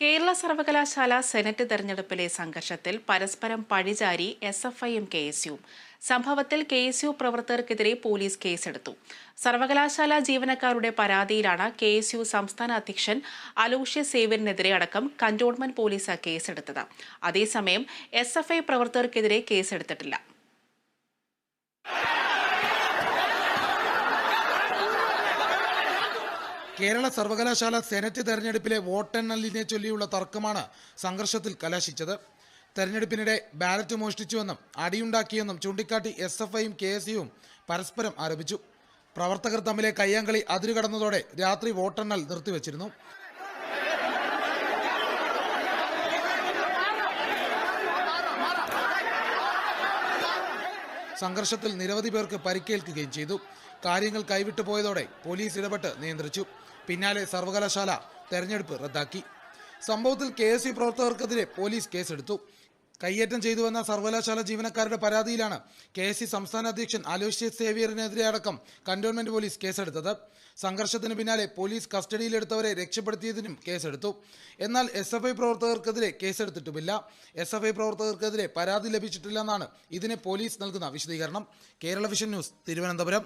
കേരള സർവകലാശാല സെനറ്റ് തെരഞ്ഞെടുപ്പിലെ സംഘർഷത്തിൽ പരസ്പരം പഴിചാരി എസ് എഫ് ഐയും കെ എസ് യുവും. സംഭവത്തിൽ കെ എസ് യു പ്രവർത്തകർക്കെതിരെ പോലീസ് കേസെടുത്തു. സർവകലാശാല ജീവനക്കാരുടെ പരാതിയിലാണ് കെ എസ് യു സംസ്ഥാന അധ്യക്ഷൻ അലോഷ്യ സേവ്യറിനെതിരെ അടക്കം കന്റോൺമെന്റ് പോലീസ് കേസെടുത്തത്. അതേസമയം എസ് എഫ് ഐ പ്രവർത്തകർക്കെതിരെ കേസെടുത്തിട്ടില്ല. കേരള സർവകലാശാല സെനറ്റ് തെരഞ്ഞെടുപ്പിലെ വോട്ടെണ്ണലിനെ ചൊല്ലിയുള്ള തർക്കമാണ് സംഘർഷത്തിൽ കലാശിച്ചത്. തെരഞ്ഞെടുപ്പിനിടെ ബാലറ്റ് മോഷ്ടിച്ചുവെന്നും അടിയുണ്ടാക്കിയെന്നും ചൂണ്ടിക്കാട്ടി എസ് എഫ് ഐയും കെ എസ് യുവും പരസ്പരം ആരോപിച്ചു. പ്രവർത്തകർ തമ്മിലെ കയ്യാങ്കളി അതിരുകടന്നതോടെ രാത്രി വോട്ടെണ്ണൽ നിർത്തിവച്ചിരുന്നു. സംഘർഷത്തിൽ നിരവധി പേർക്ക് പരിക്കേൽക്കുകയും ചെയ്തു. കാര്യങ്ങൾ കൈവിട്ടു പോയതോടെ പോലീസ് ഇടപെട്ട് നിയന്ത്രിച്ചു. പിന്നാലെ സർവകലാശാല തെരഞ്ഞെടുപ്പ് റദ്ദാക്കി. സംഭവത്തിൽ കെ എസ് യു പ്രവർത്തകർക്കെതിരെ പോലീസ് കേസെടുത്തു. കയ്യേറ്റം ചെയ്തുവെന്ന സർവകലാശാല ജീവനക്കാരുടെ പരാതിയിലാണ് കെ എസ് സി സംസ്ഥാന അധ്യക്ഷൻ അലോഷ്യസ് സേവിയറിനെതിരെ അടക്കം കന്റോൺമെന്റ് പോലീസ് കേസെടുത്തത്. സംഘർഷത്തിന് പിന്നാലെ പോലീസ് കസ്റ്റഡിയിലെടുത്തവരെ രക്ഷപ്പെടുത്തിയതിനും കേസെടുത്തു. എന്നാൽ എസ് എഫ് ഐ പ്രവർത്തകർക്കെതിരെ കേസെടുത്തിട്ടുമില്ല. എസ് എഫ് ഐ പ്രവർത്തകർക്കെതിരെ പരാതി ലഭിച്ചിട്ടില്ലെന്നാണ് ഇതിന് പോലീസ് നൽകുന്ന വിശദീകരണം. Kerala vision news Thiruvananthapuram.